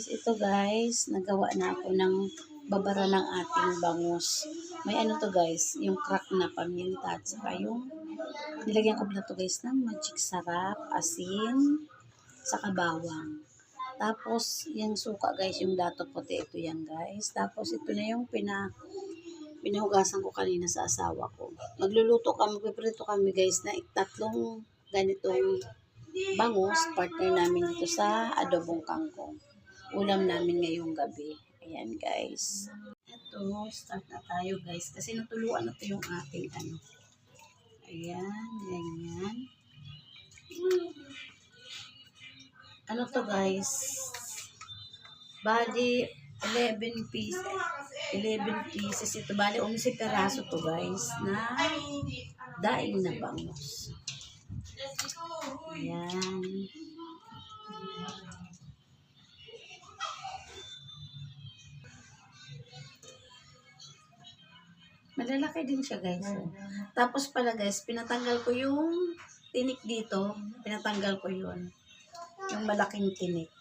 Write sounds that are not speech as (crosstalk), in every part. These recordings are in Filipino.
guys, ito guys, nagawa na ako ng babara ng ating bangus. May ano to guys, yung crack na paminta at saka yung nilagyan ko na to guys ng magic sarap, asin, saka bawang. Tapos, yung suka guys, yung dato puti, ito yan guys. Tapos, ito na yung pina, pinahugasan ko kanina sa asawa ko. Magluluto kami, magpiprito kami guys na tatlong ganitong bangus, partner namin dito sa adobong kangkong. Ulam namin ngayong gabi. Ayan guys. Ito, start na tayo guys. Kasi natuluan na to yung ating ano. Ayan, ganyan. Ano to guys? Bali, 11 pieces. 11 pieces ito. Bali, 11 peraso to guys na daing na bangus. Ayan. Malalaki din siya guys. oh. Tapos pala guys, pinatanggal ko yung tinik dito. Pinatanggal ko yun. Yung malaking tinik.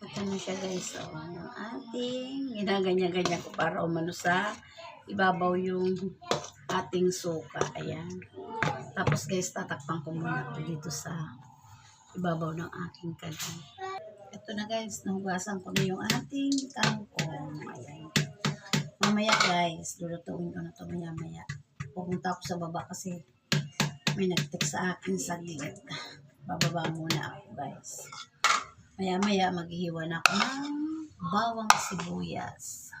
Ito na siya guys. So, yung ating ginaganyan-ganyan ko para umano sa ibabaw yung ating suka. Ayan. Tapos guys, tatakpan ko muna ito dito sa ibabaw ng aking kanin. Ito na guys, nahugasan ko na yung ating kangkong. Ayan. Mamaya guys, lulutuin ko na ito maya maya. Pupunta ako sa baba kasi may nag-text sa akin sa gilid. Bababa muna ako guys. Maya maya maghihiwa na ako ng bawang sibuyas.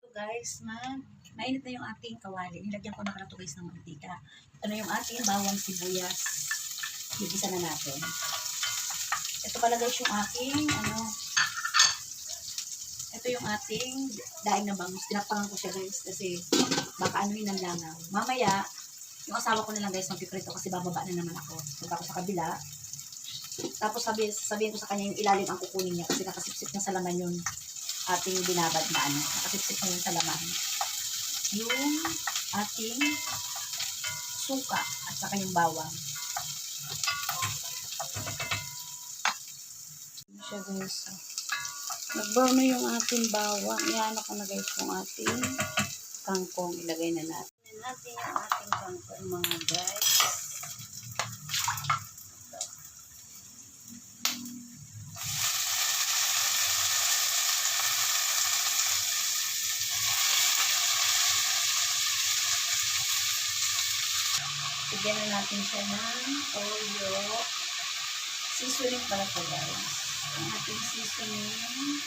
So guys, man, mainit na yung ating kawali. Nilagyan ko na ka guys ng mantika. Ito na yung ating bawang sibuyas. Bigisa na natin. Ito pala guys yung aking, ano, ito yung ating daing na bangus. Tinapangan ko siya guys kasi baka ano yun ang langaw. Mamaya, yung asawa ko na lang guys magpiprito kasi bababa na naman ako. Punta ako sa kabila. Tapos sabi, sabihin ko sa kanya yung ilalim ang kukunin niya kasi nakasipsip na sa laman yung ating binabad na ano. Nakasipsip na yun sa laman. Yung ating suka at saka yung bawang. Siya guys? oh. Nag-brown na yung ating bawang. Yan ako na guys yung ating kangkong. Ilagay na natin. Ilagay natin yung ating kangkong mga guys. Bigyan na natin siya ng toyo. Seasoning pala po guys. Ang ating seasoning.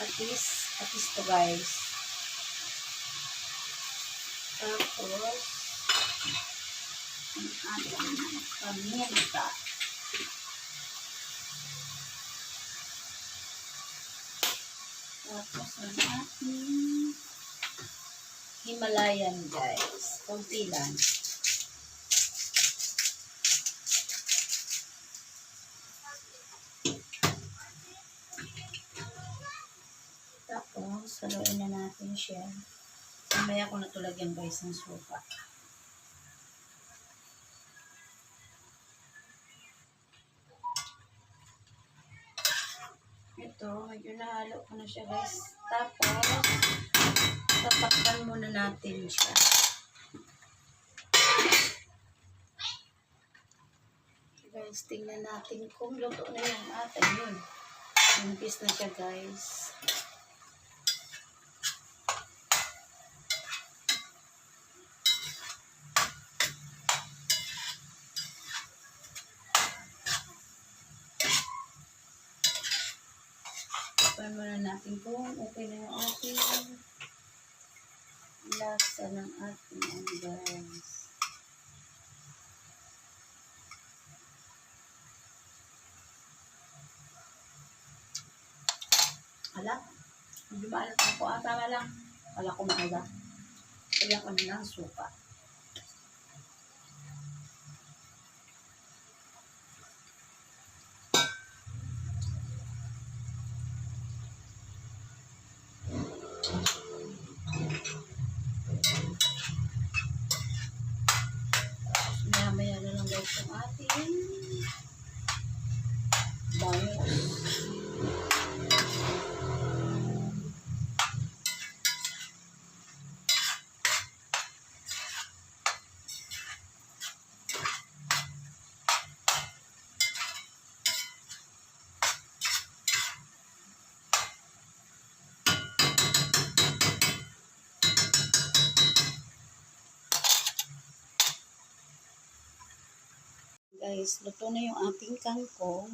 Patis. Patis to guys. Tapos, ang ating paminta. Tapos, ang ating Himalayan guys. Kunti lang. Tapos, haluin na natin siya. Mamaya ko na ito lagyan guys ng suka. Ito, medyo nahalo ko na siya guys. Tapos, tatakpan muna natin siya. Guys, tingnan natin kung luto na yung atin yun. Manipis na siya guys. Takpan muna natin kung okay na yung ating lasa ng ating guys. Ala, hindi maalat ako. Ah, tama lang. Wala ko maaga. Kaya ko na ng suka. Dami. guys, luto na yung ating kangkong.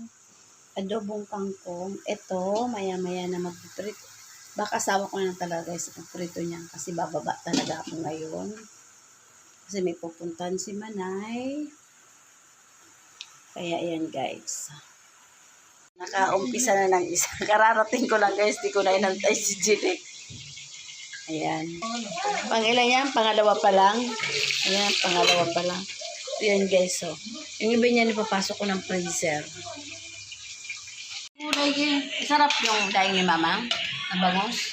Adobong kangkong. Ito, maya-maya na magpiprito. Baka asawa ko na talaga guys sa pagprito niya. Kasi bababa talaga ako ngayon. Kasi may pupuntahan si Manay. Kaya ayan guys. Nakaumpisa na ng isa. (laughs) Kararating ko lang guys. Di ko na inantay si Jilik. Ayan. Pang ilan yan? Pangalawa pa lang. Ayan, pangalawa pa lang. Ayan guys, so. Yung iba niyan ipapasok ko ng freezer. Yun. Sarap yung daing ni mama. Ang bangus.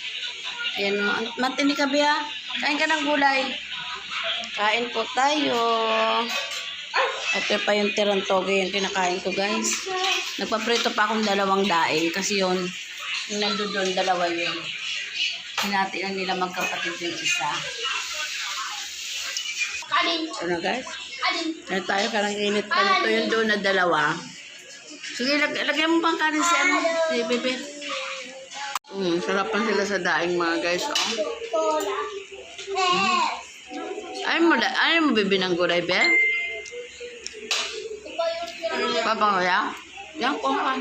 Ayan o. Matindi ka biya. Kain ka ng gulay. Kain po tayo. Ito pa yung tirantoge yung kinakain ko guys. Nagpaprito pa akong dalawang daing kasi yun, yung nandun doon, dalawa yun. Hinati lang nila magkapatid yung isa. Kanin. Ano guys? Kanin. Ano tayo, karang init pa nito yung doon na dalawa. Sige, lag lagyan mo pang kanin si ano, si Bebe. Mm, sarapan sila sa daing mga guys. Oh. Cola. Eh. Ay mo, da ay mo Bebe ng gulay, Be? Papa ko ya? Yan, kuha ka.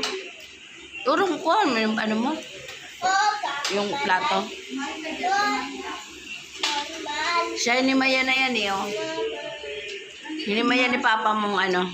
Turong kuha mo yung ano mo, yung plato. Siya ni Maya na yan eh, oh. Hinimaya ni Papa mong ano,